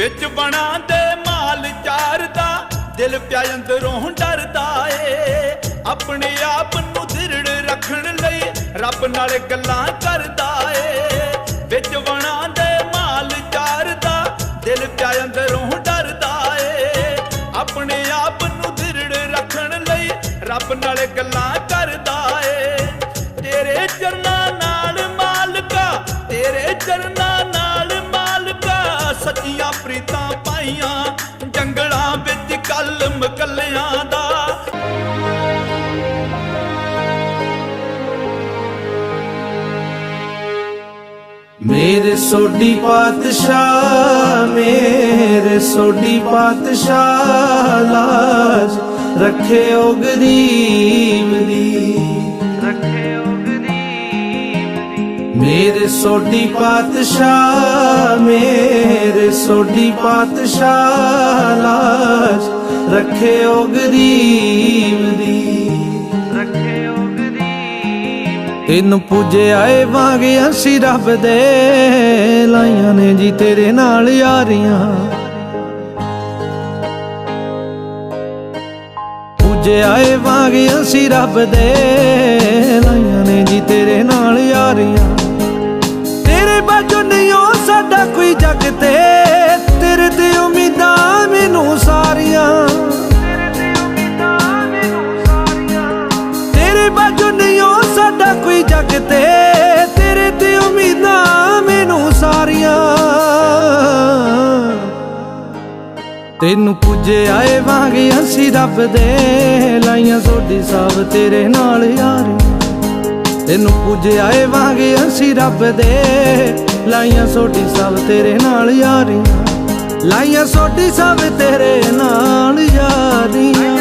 ਵਿੱਚ ਬਣਾ ਦੇ ਮਾਲ ਚਾਰਦਾ। ਦਿਲ ਪਿਆ ਅੰਦਰੋਂ ਡਰਦਾ ਏ। ਆਪਣੇ ਆਪ ਨੂੰ ਦ੍ਰਿੜ ਰੱਖਣ ਲਈ ਰੱਬ ਨਾਲ ਗੱਲਾਂ ਕਰਦਾ ਏ। ਵਿੱਚ ਬਣਾ ਦੇ ਮਾਲ ਚਾਰਦਾ। ਦਿਲ ਪਿਆ ਅੰਦਰੋਂ ਡਰਦਾ ਏ। ਆਪਣੇ ਆਪ ਨੂੰ ਦ੍ਰਿੜ ਰੱਖਣ ਲਈ ਰੱਬ ਨਾਲ ਗੱਲਾਂ ਮੇਰੇ ਸੋਢੀ ਪਾਤਸ਼ਾਹ ਮੇਰੇ ਸੋਢੀ ਪਾਤਸ਼ਾਹ ਲਾਜ ਰੱਖਿਓ ਗਰੀਬ ਦੀ। ਰੱਖਿਓ ਗਰੀਬ ਦੀ। ਮੇਰੇ ਸੋਢੀ ਪਾਤਸ਼ਾਹ ਮੇਰੇ ਸੋਢੀ ਪਾਤਸ਼ਾਹ ਲਾਜ ਰੱਖਿਓ ਗਰੀਬ ਦੀ। ਤੈਨੂੰ ਪੂਜੇ ਆਏ ਵਾਂਗੇ ਅਸੀਂ ਰੱਬ ਦੇ ਲਾਈਆਂ ਨੇ ਜੀ ਤੇਰੇ ਨਾਲ ਯਾਰੀਆਂ। ਪੂਜੇ ਆਏ ਵਾਂਗੇ ਅਸੀਂ ਰੱਬ ਦੇ ਲਾਈਆਂ ਨੇ ਜੀ ਤੇਰੇ ਨਾਲ ਯਾਰੀਆਂ। ਤੈਨੂੰ ਪੁੱਜੇ ਆਏ ਵਾਂਗੇ ਅਸੀਂ ਰੱਬ ਦੇ ਲਾਈਆਂ ਸੋਡੀ ਸਭ ਤੇਰੇ ਨਾਲ ਯਾਰੀ। ਤੈਨੂੰ ਪੁੱਜੇ ਆਏ ਵਾਂਗੇ ਅਸੀਂ ਰੱਬ ਦੇ ਲਾਈਆਂ ਸੋਡੀ ਸਭ ਤੇਰੇ ਨਾਲ ਯਾਰੀ। ਲਾਈਆਂ ਸੋਡੀ ਸਭ ਤੇਰੇ ਨਾਲ ਯਾਰੀਆਂ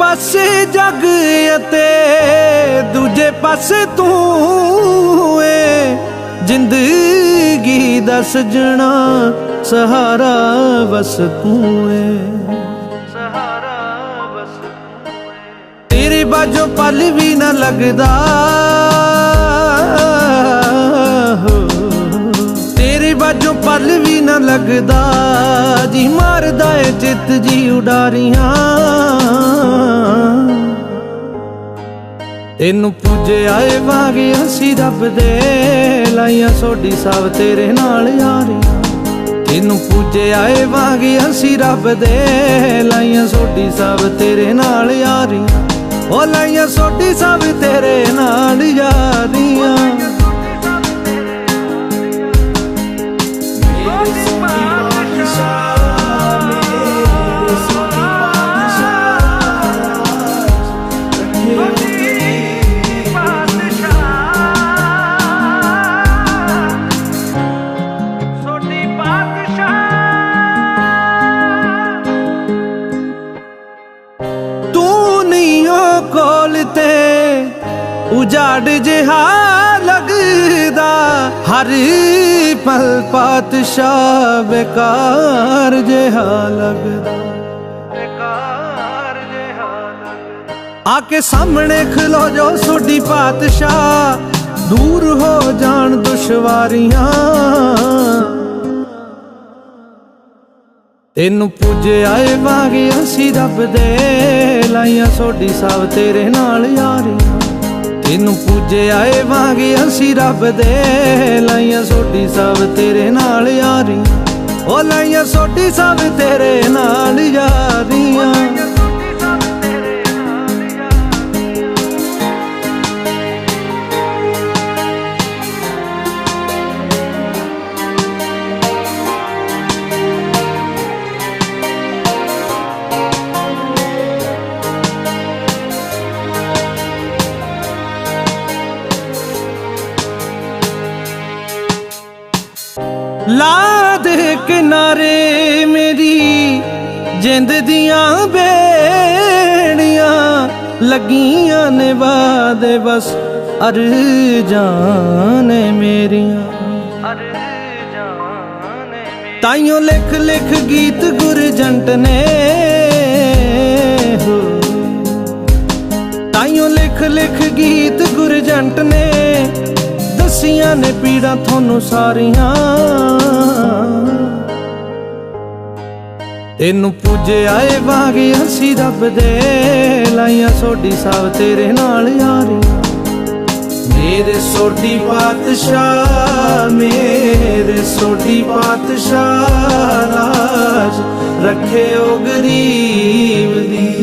ਪਾਸੇ ਜੱਗ ਅਤੇ ਦੂਜੇ ਪਾਸੇ ਤੂੰ ਏ। ਜ਼ਿੰਦਗੀ ਦਾ ਸਜਣਾ ਸਹਾਰਾ ਬਸ ਤੂੰ ਏ। ਸਹਾਰਾ ਬਸ ਤੇਰੇ ਬਾਝੋਂ ਪਲ ਵੀ ਨਾ ਲੱਗਦਾ। ਹੋ। ਤੇਰੇ ਬਾਝੋਂ ਪਲ ਵੀ ਨਾ ਲੱਗਦਾ। ਜੀ ਮਾਰਦਾ ਏ ਚਿੱਤ ਜੀ ਉਡਾਰੀਆਂ। ਤੈਨੂੰ ਪੂਜੇ ਆਏ ਵਾਂਗੇ ਅਸੀਂ ਰੱਬ ਦੇ ਲਾਈਆਂ ਸੋਡੀ ਸਭ ਤੇਰੇ ਨਾਲ ਯਾਰੀਆਂ ਤੈਨੂੰ ਪੂਜੇ ਆਏ ਵਾਂਗੇ ਅਸੀਂ ਰੱਬ ਦੇ ਲਾਈਆਂ ਸੋਡੀ ਸਭ ਤੇਰੇ ਨਾਲ ਯਾਰੀਆਂ ਉਹ ਲਾਈਆਂ ਸੋਡੀ ਸਭ ਤੇਰੇ ਨਾਲ ਯਾਰੀਆਂ। ਉਜਾੜ ਜਿਹਾ ਲੱਗਦਾ, ਹਰ ਪਲ ਪਾਤਸ਼ਾਹ ਬੇਕਾਰ ਜਿਹਾ ਲੱਗਦਾ। ਬੇਕਾਰ ਜਿਹਾ ਆ ਕੇ ਸਾਹਮਣੇ ਖਲੋ ਜੋ ਸੋਡੀ ਪਾਤਸ਼ਾਹ, ਦੂਰ ਹੋ ਜਾਣ ਦੁਸ਼ਵਾਰੀਆਂ। ਤੈਨੂੰ ਪੂਜੇ ਆਏ ਵਾਂਗੇ ਅਸੀਂ ਰੱਬ ਦੇ ਲਾਈਆਂ ਸੋਡੀ ਸਭ ਤੇਰੇ ਨਾਲ ਯਾਰੀਆਂ। ਤੈਨੂੰ ਪੂਜੇ ਆਏ ਵਾਂਗੇ ਅਸੀਂ ਰੱਬ ਦੇ। ਲਾਈਆਂ ਸੋਢੀ ਸਭ ਤੇਰੇ ਨਾਲ ਯਾਰੀਆਂ। ਉਹ ਲਾਈਆਂ ਸੋਢੀ ਸਭ ਤੇਰੇ ਨਾਲ ਯਾਰੀਆਂ। ਦੇ ਕਿਨਾਰੇ ਮੇਰੀ, ਜਿੰਦ ਦੀਆਂ ਬੇੜੀਆਂ ਲੱਗੀਆਂ ਨੇ ਵਾਦੇ, ਬਸ ਅਰ ਮੇਰੀਆਂ। ਅਰ ਜਾਣੇ ਤਾਈਓ ਲਿਖ ਲਿਖ ਗੀਤ ਗੁਰਜੰਟ ਨੇ। ਤਾਈਓ ਲਿਖ ਲਿਖ ਗੀਤ ਗੁਰਜੰਟ ਨੇ। ਦਸੀਆਂ ਨੇ ਪੀੜਾਂ ਤੁਹਾਨੂੰ ਸਾਰੀਆਂ। ਤੈਨੂੰ ਪੂਜਿਆ ਏ ਵਾਂਗੇ ਅਸੀਂ ਰੱਬ ਦੇ ਲਾਈਆਂ ਸੋਡੀ ਸਭ ਤੇਰੇ ਨਾਲ ਯਾਰੀ ਮੇਰੇ ਸੋਡੀ ਪਾਤਸ਼ਾਹ, ਮੇਰੇ ਸੋਡੀ ਪਾਤਸ਼ਾਹ ਲਾਜ ਰੱਖਿਓ ਗਰੀਬ ਦੀ।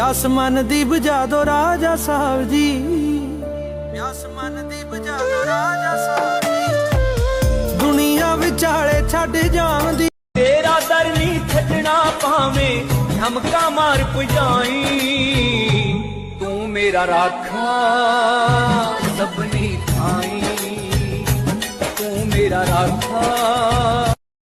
ਪਿਆਸ ਮਨ ਦੀ ਬੁਝਾ ਦੋ ਰਾਜਾ ਸਾਹਿਬ ਜੀ। ਪਿਆਸ ਮਨ ਦੀ ਬੁਝਾ ਦੋ ਰਾਜਾ ਸਾਹਿਬ ਜੀ। ਦੁਨੀਆ ਵਿਚਾਲੇ ਛੱਡ ਜਾਵਂਦੀ ਤੇਰਾ ਦਰ ਨਹੀਂ ਛੱਡਣਾ ਭਾਵੇਂ ਧਮਕਾ ਮਾਰ ਪੁਜਾਈ। ਤੂੰ ਮੇਰਾ ਰਾਖਾ ਸਭਨੀ ਥਾਈ। ਤੂੰ ਮੇਰਾ ਰਾਖਾ